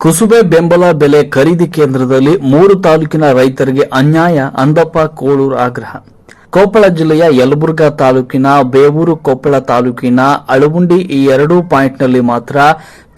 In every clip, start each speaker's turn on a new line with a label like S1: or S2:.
S1: ಕುಸುಬೆ ಬೆಂಬಲ ಬೆಲೆ ಖರೀದಿ ಕೇಂದ್ರದಲ್ಲಿ ಮೂರು ತಾಲೂಕಿನ ರೈತರಿಗೆ ಅನ್ಯಾಯ, ಅಂದಪ್ಪ, ಕೋಳೂರು ಆಗ್ರಹ. ಕೊಪ್ಪಳ ಜಿಲ್ಲೆಯ ಯಲಬುರ್ಗಾ ತಾಲೂಕಿನ, ಬೇವೂರು ಕೊಪ್ಪಳ ತಾಲೂಕಿನ, ಅಳಗುಂಡಿ ಈ ಎರಡೂ ಪಾಯಿಂಟ್ನಲ್ಲಿ ಮಾತ್ರ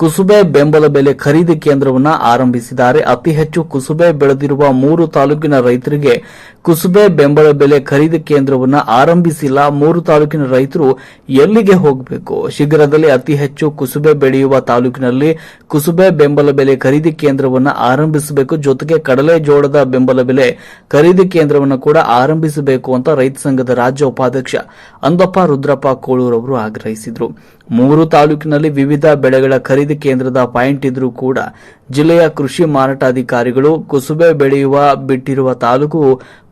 S1: ಕುಸುಬೆ ಬೆಂಬಲ ಬೆಲೆ ಖರೀದಿ ಕೇಂದ್ರವನ್ನು ಆರಂಭಿಸಿದ್ದಾರೆ. ಅತಿ ಹೆಚ್ಚು ಕುಸುಬೆ ಬೆಳೆದಿರುವ ಮೂರು ತಾಲೂಕಿನ ರೈತರಿಗೆ ಕುಸುಬೆ ಬೆಂಬಲ ಬೆಲೆ ಖರೀದಿ ಕೇಂದ್ರವನ್ನು ಆರಂಭಿಸಿಲ್ಲ. ಮೂರು ತಾಲೂಕಿನ ರೈತರು ಎಲ್ಲಿಗೆ ಹೋಗಬೇಕು? ಶೀಘ್ರದಲ್ಲಿ ಅತಿ ಹೆಚ್ಚು ಕುಸುಬೆ ಬೆಳೆಯುವ ತಾಲೂಕಿನಲ್ಲಿ ಕುಸುಬೆ ಬೆಂಬಲ ಬೆಲೆ ಖರೀದಿ ಕೇಂದ್ರವನ್ನು ಆರಂಭಿಸಬೇಕು. ಜೊತೆಗೆ ಕಡಲೆ ಜೋಳದ ಬೆಂಬಲ ಬೆಲೆ ಖರೀದಿ ಕೇಂದ್ರವನ್ನು ಕೂಡ ಆರಂಭಿಸಬೇಕು ಅಂತ ರೈತ ಸಂಘದ ರಾಜ್ಯ ಉಪಾಧ್ಯಕ್ಷ ಅಂದಪ್ಪ ರುದ್ರಪ್ಪ ಕೋಳೂರ್ ಅವರು ಆಗ್ರಹಿಸಿದರು. ಮೂರು ತಾಲೂಕಿನಲ್ಲಿ ವಿವಿಧ ಬೆಳೆಗಳ ಖರೀದಿ ಕೇಂದ್ರದ ಪಾಯಿಂಟ್ ಇದ್ರೂ ಕೂಡ ಜಿಲ್ಲೆಯ ಕೃಷಿ ಮಾರಾಟಾಧಿಕಾರಿಗಳು ಕುಸುಬೆ ಬೆಳೆಯುವ, ಬಿಟ್ಟಿರುವ ತಾಲೂಕು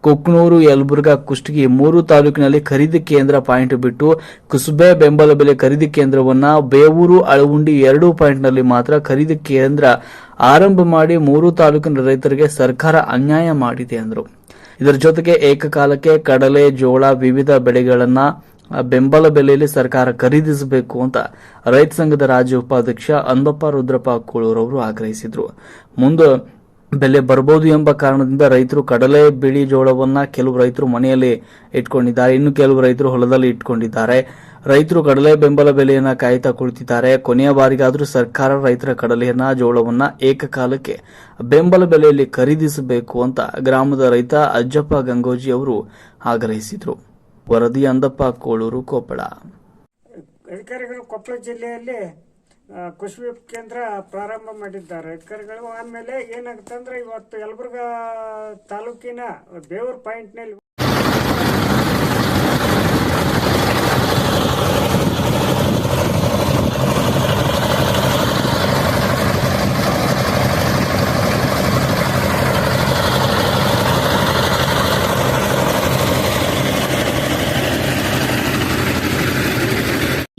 S1: ಕುಕ್ನೂರು, ಯಲಬುರ್ಗಾ, ಕುಷ್ಟಗಿ ಮೂರು ತಾಲೂಕಿನಲ್ಲಿ ಖರೀದಿ ಕೇಂದ್ರ ಪಾಯಿಂಟ್ ಬಿಟ್ಟು ಕುಸುಬೆ ಬೆಂಬಲ ಬೆಲೆ ಖರೀದಿ ಕೇಂದ್ರವನ್ನ ಬೇವೂರು ಅಳವುಂಡಿ ಎರಡು ಪಾಯಿಂಟ್ನಲ್ಲಿ ಮಾತ್ರ ಖರೀದಿ ಕೇಂದ್ರ ಆರಂಭ ಮಾಡಿ ಮೂರು ತಾಲೂಕಿನ ರೈತರಿಗೆ ಸರ್ಕಾರ ಅನ್ಯಾಯ ಮಾಡಿದೆ ಎಂದರು ಇದರ ಜೊತೆಗೆ ಏಕಕಾಲಕ್ಕೆ ಕಡಲೆ, ಜೋಳ ವಿವಿಧ ಬೆಳೆಗಳನ್ನ ಬೆಂಬಲ ಬೆಲೆಯಲ್ಲಿ ಸರ್ಕಾರ ಖರೀದಿಸಬೇಕು ಅಂತ ರೈತ ಸಂಘದ ರಾಜ್ಯ ಉಪಾಧ್ಯಕ್ಷ ಅಂದಪ್ಪ ರುದ್ರಪ್ಪ ಕೋಳೂರವರು ಆಗ್ರಹಿಸಿದ್ರು. ಮುಂದೆ ಬೆಲೆ ಬರಬಹುದು ಎಂಬ ಕಾರಣದಿಂದ ರೈತರು ಕಡಲೆ, ಬಿಳಿ ಜೋಳವನ್ನ ಕೆಲವು ರೈತರು ಮನೆಯಲ್ಲಿ ಇಟ್ಕೊಂಡಿದ್ದಾರೆ. ಇನ್ನು ಕೆಲವು ರೈತರು ಹೊಲದಲ್ಲಿ ಇಟ್ಕೊಂಡಿದ್ದಾರೆ. ರೈತರು ಕಡಲೆ ಬೆಂಬಲ ಬೆಲೆಯನ್ನ ಕಾಯ್ತಾ ಕುಳಿತಿದ್ದಾರೆ. ಕೊನೆಯ ಬಾರಿಗಾದರೂ ಸರ್ಕಾರ ರೈತರ ಕಡಲೆಯನ್ನ, ಜೋಳವನ್ನ ಏಕಕಾಲಕ್ಕೆ ಬೆಂಬಲ ಬೆಲೆಯಲ್ಲಿ ಖರೀದಿಸಬೇಕು ಅಂತ ಗ್ರಾಮದ ರೈತ ಅಜ್ಜಪ್ಪ ಗಂಗೋಜಿ ಅವರು ಆಗ್ರಹಿಸಿದರು. ವರದಿ ಅಂದಪ್ಪ, ಕೋಳೂರು, ಕೊಪ್ಪಳ.
S2: ಅಧಿಕಾರಿಗಳು ಕೊಪ್ಪಳ ಜಿಲ್ಲೆಯಲ್ಲಿ ಕೃಷಿ ಕೇಂದ್ರ ಪ್ರಾರಂಭ ಮಾಡಿದ್ದಾರೆ. ಅಧಿಕಾರಿಗಳು ಆಮೇಲೆ ಏನಾಗುತ್ತೆ ಅಂದ್ರೆ ಇವತ್ತು ಯಲಬುರ್ಗಾ ತಾಲೂಕಿನ ಬೇವೂರ್ ಪಾಯಿಂಟ್ನಲ್ಲಿ